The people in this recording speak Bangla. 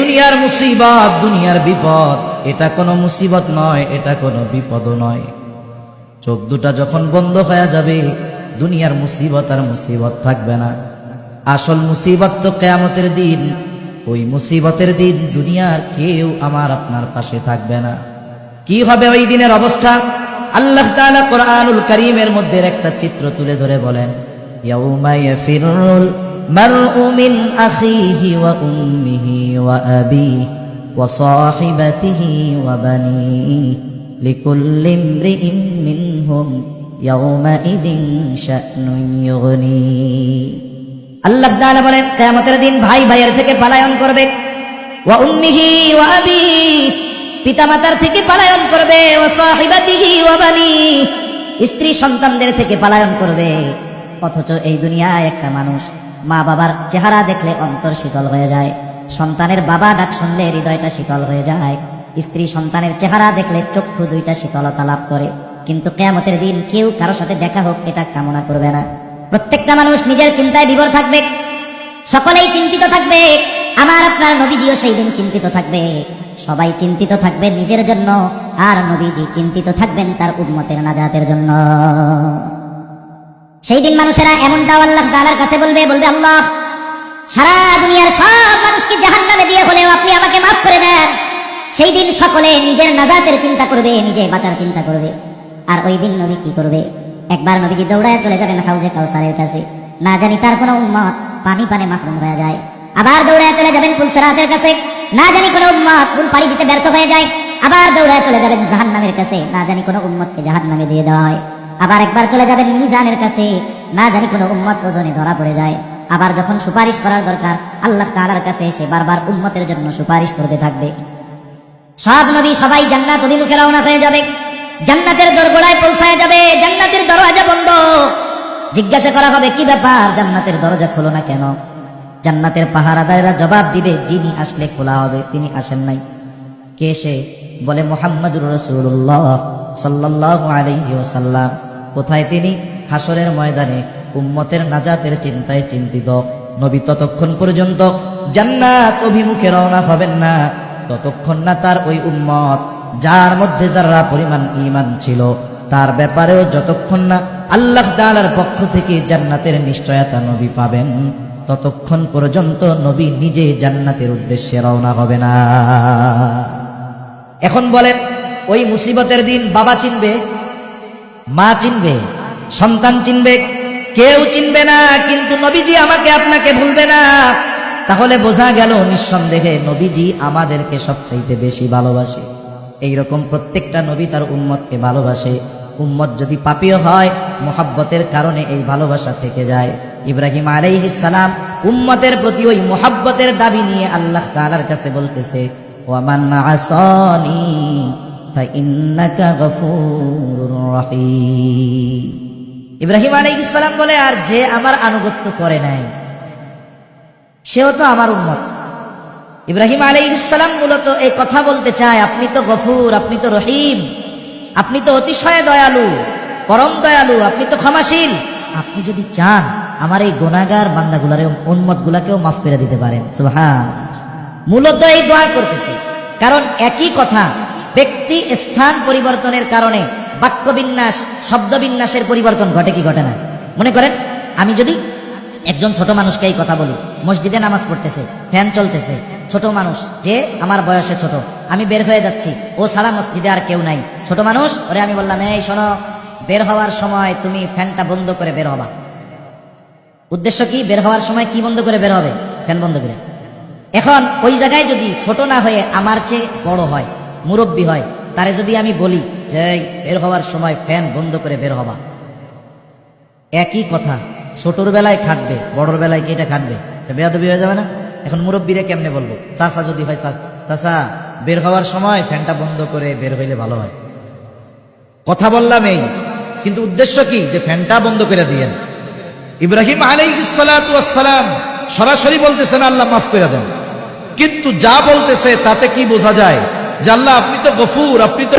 দুনিয়ার মুসিবত, দুনিয়ার বিপদ। এটা কোনো মুসিবত নয়, এটা কোনো বিপদ নয়। চোখ দুটা যখন বন্ধ হয়ে যাবে, দুনিয়ার মুসিবত আর মুসিবত থাকবে না। আসল মুসিবত তো কেয়ামতের দিন। ওই মুসিবতের দিন দুনিয়ার কেউ আমার আপনার পাশে থাকবে না। কি হবে ওই দিনের অবস্থা? আল্লাহ কোরআনুল কারীমের মধ্যে একটা চিত্র তুলে ধরে বলেন ওয়া উম্মিহি ওয়া আবিহি ওয়া সাহিবাতিহি ওয়া বানিহি লিকুল্লি ইমরিইম মিনহুম ইয়াউমাইদিন শা'নুন আল্লাহ তাআলা বলেন, কিয়ামতের দিন ভাই ভাইয়ের থেকে পলায়ন করবে। ওয়া উম্মিহি ওয়া আবিহি পিতামাতার থেকে পলায়ন করবে। ও সাহিবাতিহি ওয়া বানি স্ত্রী সন্তানদের থেকে পলায়ন করবে। অথচ এই দুনিয়ায় একটা মানুষ মা বাবার চেহারা দেখলে অন্তর শীতল হয়ে যায়। সন্তানের বাবা ডাক শুনলে হৃদয়টা শীতল হয়ে যায়। স্ত্রী সন্তানের চেহারা দেখলে চক্ষু দুইটা শীতলতা লাভ করে। কিন্তু কেয়ামতের দিন কেউ কারও সাথে দেখা হোক, এটা কামনা করবে না। প্রত্যেকটা মানুষ নিজের চিন্তায় বিভোর থাকবে। সকলেই চিন্তিত থাকবে। আমার, আপনার নবীজিও সেই দিন চিন্তিত থাকবে। সবাই চিন্তিত থাকবে নিজের জন্য। আর নবীজি চিন্তিত থাকবেন তার উম্মতের নাজাতের জন্য। সেই দিন মানুষেরা এমনটাও আল্লাহ তাআলার কাছে বলবে বলবে, আল্লাহ, সারা দুনিয়ার সব মানুষকে জাহান্নামে দিয়ে হলেও আপনি আমাকে মাফ করে দেন। সেই দিন সকলে নিজের নাজাতের চিন্তা করবে, নিজে বাঁচার চিন্তা করবে। আর ওই দিন নবী কি করবে? একবার নবীজি দৌড়ায় চলে যাবেন হাউজে কাউসারের কাছে। না জানি তার কোনো উম্মত পানি পানে মাহরুম হয়ে যায়। আবার দৌড়ায় চলে যাবেন পুলসেরাতের কাছে। না জানি কোনো উম্মত পুল পাড়ি দিতে ব্যর্থ হয়ে যায়। আবার দৌড়ায় চলে যাবেন জাহান্নামের কাছে। না জানি কোনো উন্মতকে উম্মতকে জাহান্নামে দিয়ে দেওয়া হয়। আবার একবার চলে যাবেন মিজানের কাছে। না জানি কোনো উম্মত ওজনে ধরা পড়ে যায়। আবার যখন সুপারিশ করার দরকার, আল্লাহ তাআলার কাছে এসে বারবার উম্মতের জন্য সুপারিশ করতে থাকবে। সব নবী সবাই জান্নাত অভিমুখে রওনা হয়ে যাবে। জান্নাতের দরগোড়ায় পৌঁছায় যাবে। জান্নাতের দরওয়াজা বন্ধ। জিজ্ঞাসা করা হবে, কি ব্যাপার? জান্নাতের দরজা খোলো না কেন? জান্নাতের পাহারাদারেরা জবাব দিবে, যিনি আসলে খোলা হবে, তিনি আসেন নাই। কে সে? বলে, মোহাম্মদুর রসুল্লাহ সাল্লাহ ওসাল্লাম কোথায় তিনি? হাসরের ময়দানে উম্মতের নাজাতের চিন্তায় চিন্তিত। নবী ততক্ষণ পর্যন্ত জান্নাত অভিমুখে রওনা হবেন না। ততক্ষণ না তার ওই উম্মত, যার মধ্যে যারা পরিমাণ ইমান ছিল, তার ব্যাপারেও যতক্ষণ না আল্লাহ তাআলার পক্ষ থেকে জান্নাতের নিশ্চয়তা নবী পাবেন, ততক্ষণ পর্যন্ত নবী নিজে জান্নাতের উদ্দেশ্যে রওনা হবে না। এখন বলেন, ওই মুসিবতের দিন বাবা চিনবে মা চিনবে, সন্তান চিনবে, কেউ চিনবে না, কিন্তু নবীজি আমাকে আপনাকে ভুলবে না। তাহলে বোঝা গেল নিঃসন্দেহে নবীজি আমাদেরকে সবচাইতে বেশি ভালোবাসে। এইরকম প্রত্যেকটা নবী তার উম্মতকে ভালোবাসে। উম্মত যদি পাপীয় হয়, মোহাব্বতের কারণে এই ভালোবাসা থেকে যায়। ইব্রাহিম সালাম উম্মতের প্রতি ওই মোহাব্বতের দাবি নিয়ে আল্লাহ তাআলার কাছে বলতেছে ওয়ামান আসানি ইব্রাহিম আলাইহিস সালাম বলে, আর যে আমার আনুগত্য করে নাই, সেও তো আমার উম্মত। ইব্রাহিম আলাইহিস সালাম মূলত এই কথা বলতে চায়, আপনি তো গফুর, আপনি তো রহিম, আপনি তো অতিশয় দয়ালু, পরম দয়ালু, আপনি তো ক্ষমাশীল। আপনি যদি চান, আমার এই গোনাগার বান্দাগুলারে উন্মত গুলাকেও মাফ করে দিতে পারেন। মূলত এই দোয়া করতেছে। কারণ একই কথা ব্যক্তি স্থান পরিবর্তনের কারণে বাক্য বাক্যবিন্যাস, শব্দবিন্যাসের পরিবর্তন ঘটে কি ঘটে না? মনে করেন, আমি যদি একজন ছোট মানুষকে এই কথা বলি, মসজিদে নামাজ পড়তেছে, ফ্যান চলতেছে, ছোট মানুষ, যে আমার বয়সে ছোট, আমি বের হয়ে যাচ্ছি, ও ছাড়া মসজিদে আর কেউ নাই। ছোট মানুষ, ওরে আমি বললাম, এই শোনো, বের হওয়ার সময় তুমি ফ্যানটা বন্ধ করে বের হবা। উদ্দেশ্য কি? বের হওয়ার সময় কি বন্ধ করে বের হবে? ফ্যান বন্ধ করে। এখন ওই জায়গায় যদি ছোট না হয়ে আমার চেয়ে বড় হয় মুরব্বী হয়, তারে যদি আমি বলি যে বের হওয়ার সময় ফ্যান বন্ধ করে বের হবা। একই কথা, ছোটর বেলায় খাটবে, বড়র বেলায় কি এটা খাটবে? বেয়াদবি হয়ে যাবে না? এখন মুরব্বীরা কেমনে বলব? চাচা যদি হয়, চা- চাচা, বের হওয়ার সময় ফ্যানটা বন্ধ করে বের হইলে ভালো হয়। কথা বললাম এই, কিন্তু উদ্দেশ্য কি? যে ফ্যানটা বন্ধ করে দিয়েন। ইব্রাহিম আলাইসালাম সরাসরি বলতেছেন, আল্লাহ মাফ করে দেন। কিন্তু যা বলতেছে, তাতে কি বোঝা যায়? আল্লাহ আপনি তো গফুর আপনি তো